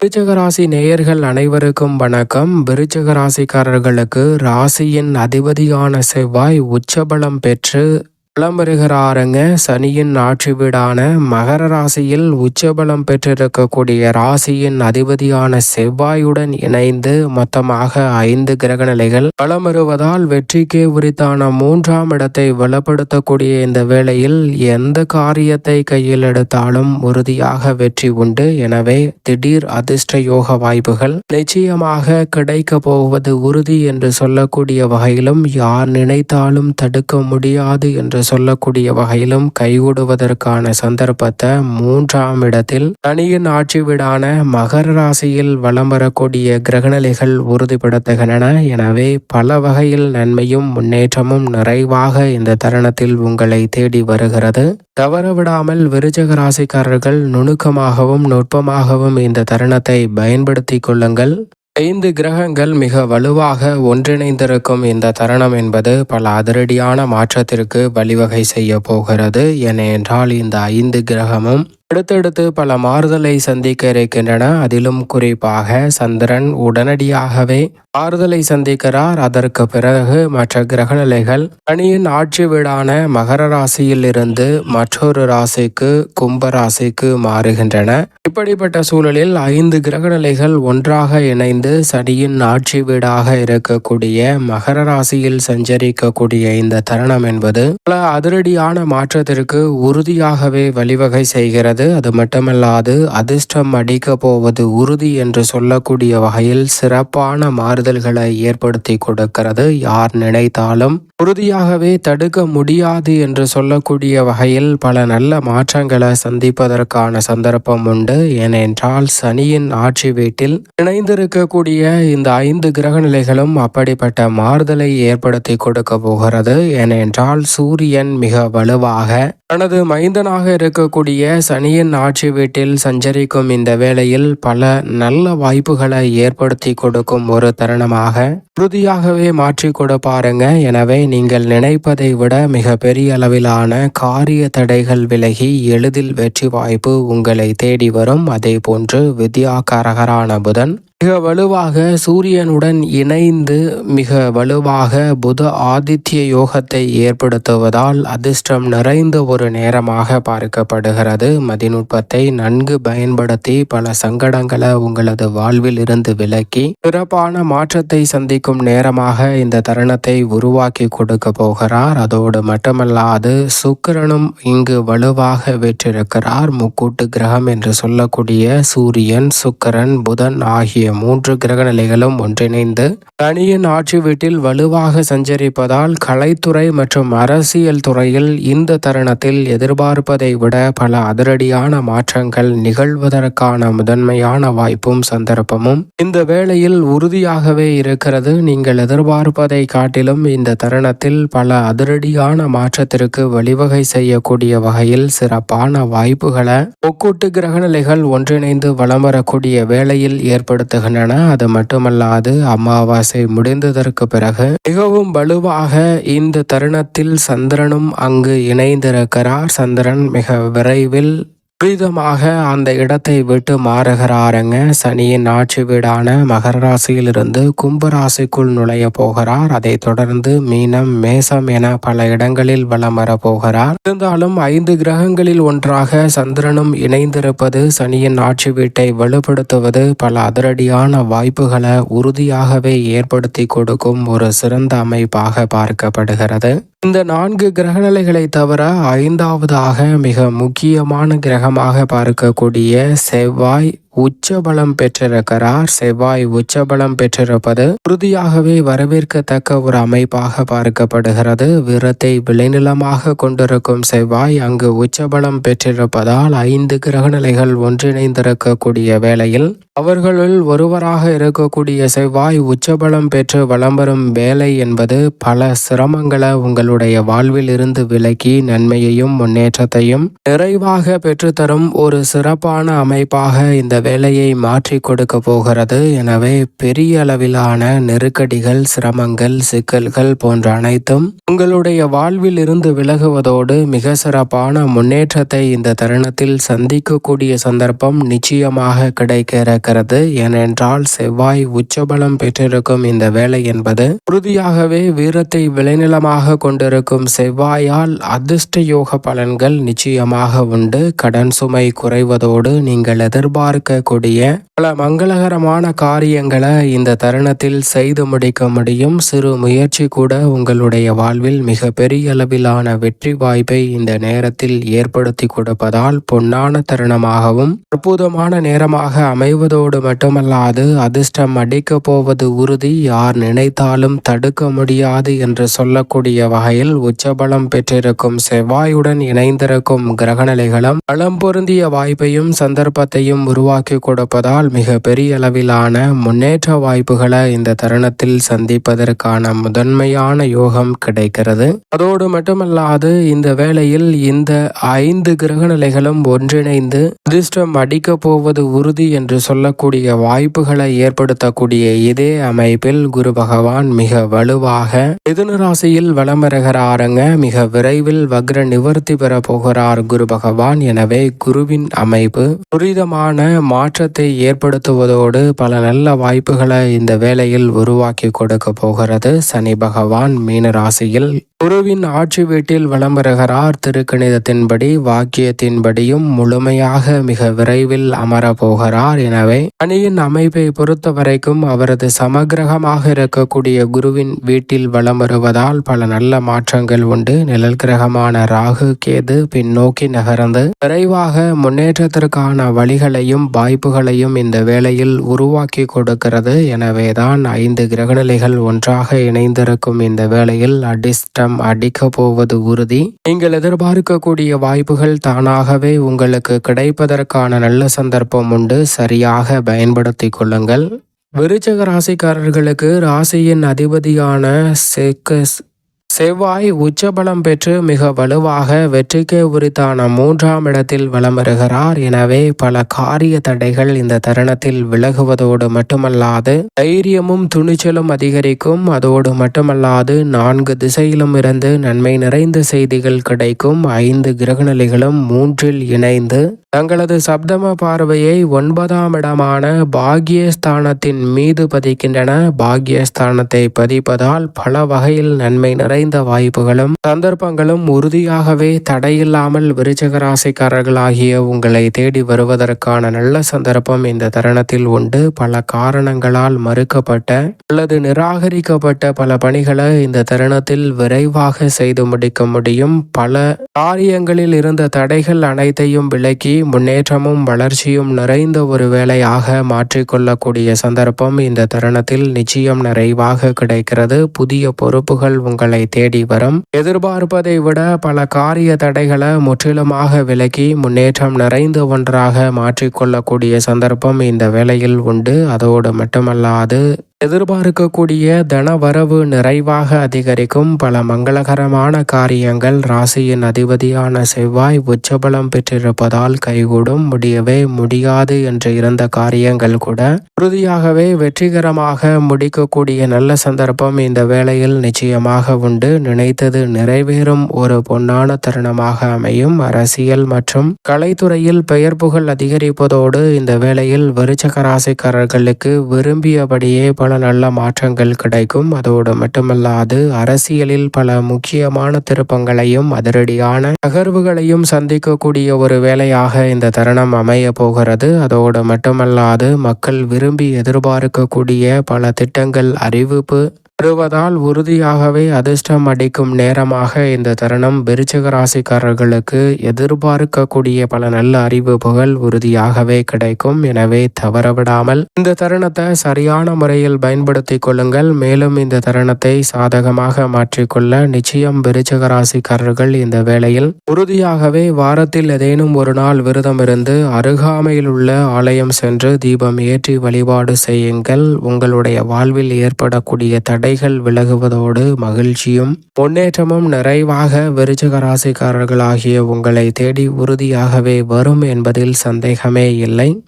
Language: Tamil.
விருச்சகராசி நேயர்கள் அனைவருக்கும் வணக்கம். விருச்சகராசிக்காரர்களுக்கு ராசியின் அதிபதியான செவ்வாய் உச்சபலம் பெற்று பலம் சனியின் ஆட்சி வீடான மகர ராசியில் உச்சபலம் பெற்றிருக்கக்கூடிய ராசியின் அதிபதியான செவ்வாயுடன் இணைந்து மொத்தமாக ஐந்து கிரக நிலைகள் பலம் வருவதால் வெற்றிக்கே உரித்தான மூன்றாம் இடத்தை வலப்படுத்தக்கூடிய இந்த வேளையில் எந்த காரியத்தை கையில் எடுத்தாலும் உறுதியாக வெற்றி உண்டு. எனவே திடீர் அதிர்ஷ்ட யோக வாய்ப்புகள் நிச்சயமாக கிடைக்க போவது உறுதி என்று சொல்லக்கூடிய வகையிலும் யார் நினைத்தாலும் தடுக்க முடியாது என்று சொல்லக்கூடிய வகையிலும் கைகூடுவதற்கான சந்தர்ப்பத்தை மூன்றாம் இடத்தில் தனியின் ஆட்சி வீடான மகர ராசியில் வலம் வரக்கூடிய கிரகநிலைகள் உறுதிப்படுத்துகின்றன. எனவே பல வகையில் நன்மையும் முன்னேற்றமும் நிறைவாக இந்த தருணத்தில் உங்களை தேடி வருகிறது. தவறவிடாமல் விருச்சக ராசிக்காரர்கள் நுணுக்கமாகவும் நுட்பமாகவும் இந்த தருணத்தை பயன்படுத்திக் கொள்ளுங்கள். ஐந்து கிரகங்கள் மிக வலுவாக ஒன்றிணைந்திருக்கும் இந்த தருணம் என்பது பல அதிரடியான மாற்றத்திற்கு வழிவகை செய்ய போகிறது. ஏனென்றால் இந்த ஐந்து கிரகமும் அடுத்தடுத்து பல மாறுதலை சந்திக்க இருக்கின்றன. அதிலும் குறிப்பாக சந்திரன் உடனடியாகவே மாறுதலை சந்திக்கிறார். அதற்கு பிறகு மற்ற கிரகநிலைகள் சனியின் ஆட்சி வீடான மகர ராசியில் இருந்து மற்றொரு ராசிக்கு கும்ப ராசிக்கு மாறுகின்றன. இப்படிப்பட்ட சூழலில் ஐந்து கிரகநிலைகள் ஒன்றாக இணைந்து சனியின் ஆட்சி வீடாக இருக்கக்கூடிய மகர ராசியில் சஞ்சரிக்கக்கூடிய இந்த தருணம் என்பது பல அதிரடியான மாற்றத்திற்கு உறுதியாகவே வழிவகை செய்கிறது. இருக்கிறது அது மட்டுமல்லாது அதிர்ஷ்டம் அடிக்க போவது உறுதி என்று சொல்லக்கூடிய வகையில் சிறப்பான மாறுதல்களை ஏற்படுத்தி கொடுக்கிறது. யார் நினைத்தாலும் உறுதியாகவே தடுக்க முடியாது என்று சொல்லக்கூடிய வகையில் பல நல்ல மாற்றங்களை சந்திப்பதற்கான சந்தர்ப்பம் உண்டு. ஏனென்றால் சனியின் ஆட்சி வீட்டில் இணைந்திருக்கக்கூடிய இந்த ஐந்து கிரக நிலைகளும் அப்படிப்பட்ட மாறுதலை ஏற்படுத்தி கொடுக்க போகிறது. ஏனென்றால் சூரியன் மிக வலுவாக தனது மைந்தனாக இருக்கக்கூடிய சனி சனியின் ஆட்சி வீட்டில் சஞ்சரிக்கும் இந்த வேளையில் பல நல்ல வாய்ப்புகளை ஏற்படுத்தி கொடுக்கும் ஒரு தருணமாக உறுதியாகவே மாற்றி கொடுப்பாருங்க எனவே நீங்கள் நினைப்பதை விட மிக பெரிய அளவிலான காரிய தடைகள் விலகி எளிதில் வெற்றி வாய்ப்பு உங்களை தேடி வரும். அதே போன்று வித்யாகாரகரான புதன் மிக வலுவாக சூரியனுடன் இணைந்து மிக வலுவாக புத ஆதித்ய யோகத்தை ஏற்படுத்துவதால் அதிர்ஷ்டம் நிறைந்த ஒரு நேரமாக பார்க்கப்படுகிறது. மதிநுட்பத்தை நன்கு பயன்படுத்தி பல சங்கடங்களை உங்களது வாழ்வில் இருந்து விலக்கி சிறப்பான மாற்றத்தை சந்திக்கும் நேரமாக இந்த தருணத்தை உருவாக்கி கொடுக்க போகிறார். அதோடு மட்டுமல்லாது சுக்கிரனும் இங்கு வலுவாக வெற்றிருக்கிறார். முக்கூட்டு கிரகம் என்று சொல்லக்கூடிய சூரியன் சுக்கரன் புதன் ஆகிய மூன்று கிரக நிலைகளும் ஒன்றிணைந்து தனியின் ஆட்சி வீட்டில் வலுவாக சஞ்சரிப்பதால் கலைத்துறை மற்றும் அரசியல் துறையில் இந்த தருணத்தில் எதிர்பார்ப்பதை விட பல அதிரடியான மாற்றங்கள் நிகழ்வதற்கான முதன்மையான வாய்ப்பும் சந்தர்ப்பமும் இந்த வேளையில் உறுதியாகவே இருக்கிறது. நீங்கள் எதிர்பார்ப்பதை காட்டிலும் இந்த தருணத்தில் பல அதிரடியான மாற்றத்திற்கு வழிவகை செய்யக்கூடிய வகையில் சிறப்பான வாய்ப்புகளை ஒக்கூட்டு கிரகநிலைகள் ஒன்றிணைந்து வளம் வரக்கூடிய வேளையில் ஏற்படுத்த ஏற்படுத்துகின்றன அது மட்டுமல்லாது அமாவாசை முடிந்ததற்கு பிறகு மிகவும் வலுவாக இந்த தருணத்தில் சந்திரனும் அங்கு இணைந்திருக்கிறார். சந்திரன் மிக விரைவில் துரிதமாக அந்த இடத்தை விட்டு மாறுகிறாருங்க. சனியின் ஆட்சி வீடான மகர ராசியிலிருந்து கும்ப ராசிக்குள் நுழைய போகிறார். அதை தொடர்ந்து மீனம் மேசம் என பல இடங்களில் வலம் வர போகிறார். இருந்தாலும் ஐந்து கிரகங்களில் ஒன்றாக சந்திரனும் இணைந்திருப்பது சனியின் ஆட்சி வீட்டை வலுப்படுத்துவது பல அதிரடியான வாய்ப்புகளை உறுதியாகவே ஏற்படுத்தி கொடுக்கும் ஒரு சிறந்த அமைப்பாக பார்க்கப்படுகிறது. இந்த நான்கு கிரகநிலைகளை தவிர ஐந்தாவதாக மிக முக்கியமான கிரகமாக பார்க்கக்கூடிய செவ்வாய் உச்சபலம் பெற்றிருக்கிறார் செவ்வாய் உச்சபலம் பெற்றிருப்பது உறுதியாகவே வரவேற்கத்தக்க ஒரு அமைப்பாக பார்க்கப்படுகிறது. விரத்தை விளைநிலமாக கொண்டிருக்கும் செவ்வாய் அங்கு உச்சபலம் பெற்றிருப்பதால் ஐந்து கிரகநிலைகள் ஒன்றிணைந்திருக்கக்கூடிய வேளையில் அவர்களுள் ஒருவராக இருக்கக்கூடிய செவ்வாய் உச்சபலம் பெற்று வலம் வரும் வேலை என்பது பல சிரமங்களை உங்களுடைய வாழ்வில் இருந்து விலக்கி நன்மையையும் முன்னேற்றத்தையும் நிறைவாக பெற்றுத்தரும் ஒரு சிறப்பான அமைப்பாக இந்த வேலையை மாற்றி கொடுக்க போகிறது. எனவே பெரிய அளவிலான நெருக்கடிகள் சிரமங்கள் சிக்கல்கள் போன்ற அனைத்தும் உங்களுடைய வாழ்வில் இருந்து விலகுவதோடு மிக சிறப்பான முன்னேற்றத்தை இந்த தருணத்தில் சந்திக்கக்கூடிய சந்தர்ப்பம் நிச்சயமாக கிடைக்க இருக்கிறது ஏனென்றால் செவ்வாய் உச்சபலம் பெற்றிருக்கும் இந்த வேலை என்பது உறுதியாகவே வீரத்தை விளைநிலமாக கொண்டிருக்கும் செவ்வாயால் அதிர்ஷ்ட யோக பலன்கள் நிச்சயமாக உண்டு. கடன் சுமை குறைவதோடு நீங்கள் நடக்கக்கூடிய பல மங்களகரமான காரியங்களை இந்த தருணத்தில் செய்து முடிக்க முடியும். சிறு முயற்சி கூட உங்களுடைய வாழ்வில் மிக பெரிய அளவிலான வெற்றி வாய்ப்பை இந்த நேரத்தில் ஏற்படுத்தி கொடுப்பதால் பொன்னான தருணமாகவும் அற்புதமான நேரமாக அமைவதோடு மட்டுமல்லாது அதிர்ஷ்டம் அடிக்கப் போவது உறுதி. யார் நினைத்தாலும் தடுக்க முடியாது என்று சொல்லக்கூடிய வகையில் உச்சபலம் பெற்றிருக்கும் செவ்வாயுடன் இணைந்திருக்கும் கிரகநிலைகளும் பலம் பொருந்திய வாய்ப்பையும் சந்தர்ப்பத்தையும் உருவாக்கி கொடுப்பதால் மிக பெரிய அளவிலான முன்னேற்ற வாய்ப்புகளை இந்த தருணத்தில் சந்திப்பதற்கான முதன்மையான யோகம் கிடைக்கிறது. அதோடு மட்டுமல்லாது இந்த வேளையில் இந்த ஐந்து கிரகநிலைகளும் ஒன்றிணைந்து அதிர்ஷ்டம் அடிக்க போவது உறுதி என்று சொல்லக்கூடிய வாய்ப்புகளை ஏற்படுத்தக்கூடிய இதே அமைப்பில் குரு பகவான் மிக வலுவாக மிதுன ராசியில் வலம் வருகிறாருங்க. மிக விரைவில் வக்ர நிவர்த்தி பெற போகிறார் குரு பகவான். எனவே குருவின் அமைப்பு துரிதமான மாற்றத்தை ஏற்படுத்துவதோடு பல நல்ல வாய்ப்புகளை இந்த வேளையில் உருவாக்கி கொடுக்க போகிறது. சனி பகவான் மீன ராசியில் குருவின் ஆட்சி வீட்டில் வலம் வருகிறார் திருக்கணிதத்தின்படி வாக்கியத்தின்படியும் முழுமையாக மிக விரைவில் அமரப்போகிறார். எனவே அணியின் அமைப்பை பொறுத்த வரைக்கும் அவரது சமகிரகமாக இருக்கக்கூடிய குருவின் வீட்டில் வலம் வருவதால் பல நல்ல மாற்றங்கள் உண்டு. நிழல் கிரகமான ராகு கேது பின்னோக்கி நகர்ந்து விரைவாக முன்னேற்றத்திற்கான வழிகளையும் வாய்ப்புகளையும் இந்த வேளையில் உருவாக்கி கொடுக்கிறது. எனவேதான் ஐந்து கிரகநிலைகள் ஒன்றாக இணைந்திருக்கும் இந்த வேளையில் அடிஷ்டம் பணம் அடிக்க போவது உறுதி. நீங்கள் எதிர்பார்க்கக்கூடிய வாய்ப்புகள் தானாகவே உங்களுக்கு கிடைப்பதற்கான நல்ல சந்தர்ப்பம் உண்டு. சரியாக பயன்படுத்திக் கொள்ளுங்கள். விருச்சக ராசிக்காரர்களுக்கு ராசியின் அதிபதியான செக்கஸ் செவ்வாய் உச்சபலம் பெற்று மிக வலுவாக வெற்றிக்கு உரித்தான மூன்றாம் இடத்தில் வலம் வருகிறார் எனவே பல காரிய தடைகள் இந்த தருணத்தில் விலகுவதோடு மட்டுமல்லாது தைரியமும் துணிச்சலும் அதிகரிக்கும். அதோடு மட்டுமல்லாது நான்கு திசையிலும் இருந்து நன்மை நிறைந்த செய்திகள் கிடைக்கும். ஐந்து கிரகநிலைகளும் மூன்றில் இணைந்து தங்களது சப்தம பார்வையை ஒன்பதாம் இடமான பாக்யஸ்தானத்தின் மீது பதிக்கின்றன. பாக்யஸ்தானத்தை பதிப்பதால் பல வகையில் நன்மை நிறைந்த வாய்ப்புகளும் சந்தர்ப்பங்களும் உறுதியாகவே தடையில்லாமல் விருச்சக ராசிக்காரர்களாகிய உங்களை தேடி வருவதற்கான நல்ல சந்தர்ப்பம் இந்த தருணத்தில் உண்டு. பல காரணங்களால் மறுக்கப்பட்ட அல்லது நிராகரிக்கப்பட்ட பல பணிகளை இந்த தருணத்தில் விரைவாக செய்து முடிக்க முடியும். பல காரியங்களில் இருந்த தடைகள் அனைத்தையும் விலக்கி முன்னேற்றமும் வளர்ச்சியும் நிறைந்த ஒரு வேலையாக மாற்றிக்கொள்ளக்கூடிய சந்தர்ப்பம் இந்த தருணத்தில் நிச்சயம் நிறைவாக கிடைக்கிறது. புதிய பொறுப்புகள் உங்களை தேடி வரும். எதிர்பார்ப்பதை விட பல காரிய தடைகளை முற்றிலுமாக விலக்கி முன்னேற்றம் நிறைந்த ஒன்றாக மாற்றிக்கொள்ளக்கூடிய சந்தர்ப்பம் இந்த வேளையில் உண்டு. அதோடு மட்டுமல்லாது எதிர்பார்க்கக்கூடிய தன வரவு நிறைவாக அதிகரிக்கும் பல மங்களகரமான காரியங்கள். ராசியின் அதிபதியான செவ்வாய் உச்சபலம் பெற்றிருப்பதால் கைகூடும். முடியவே முடியாது என்று இருந்த காரியங்கள் கூட உறுதியாகவே வெற்றிகரமாக முடிக்கக்கூடிய நல்ல சந்தர்ப்பம் இந்த வேளையில் நிச்சயமாக உண்டு. நினைத்தது நிறைவேறும். ஒரு பொன்னான தருணமாக அமையும். அரசியல் மற்றும் கலைத்துறையில் பெயர் புகழ் அதிகரிப்பதோடு இந்த வேளையில் விருச்சக ராசிக்காரர்களுக்கு விரும்பியபடியே பல நல்ல மாற்றங்கள் கிடைக்கும். அதோடு மட்டுமல்லாது அரசியலில் பல முக்கியமான திருப்பங்களையும் அதிரடியான நகர்வுகளையும் சந்திக்கக்கூடிய ஒரு வேலையாக இந்த தருணம் அமைய போகிறது. அதோடு மட்டுமல்லாது மக்கள் விரும்பி எதிர்பார்க்கக்கூடிய பல திட்டங்கள் அறிவிப்பு வருவதால் உறுதியாகவே அதிர்ஷ்டம் அடிக்கும் நேரமாக இந்த தருணம் விருச்சக ராசிக்காரர்களுக்கு எதிர்பார்க்கக்கூடிய பல நல்ல அறிவிப்புகள் உறுதியாகவே கிடைக்கும். எனவே தவறவிடாமல் இந்த தருணத்தை சரியான முறையில் பயன்படுத்திக் கொள்ளுங்கள். மேலும் இந்த தருணத்தை சாதகமாக மாற்றிக்கொள்ள நிச்சயம் விருச்சக ராசிக்காரர்கள் இந்த வேளையில் உறுதியாகவே வாரத்தில் ஏதேனும் ஒரு நாள் விரதம் இருந்து அருகாமையில் உள்ள ஆலயம் சென்று தீபம் ஏற்றி வழிபாடு செய்யுங்கள். உங்களுடைய வாழ்வில் ஏற்படக்கூடிய தடை தடைகள் விலகுவதோடு மகிழ்ச்சியும் முன்னேற்றமும் நிறைவாக விருச்சக ராசிக்காரர்களாகிய உங்களை தேடி உறுதியாகவே வரும் என்பதில் சந்தேகமே இல்லை.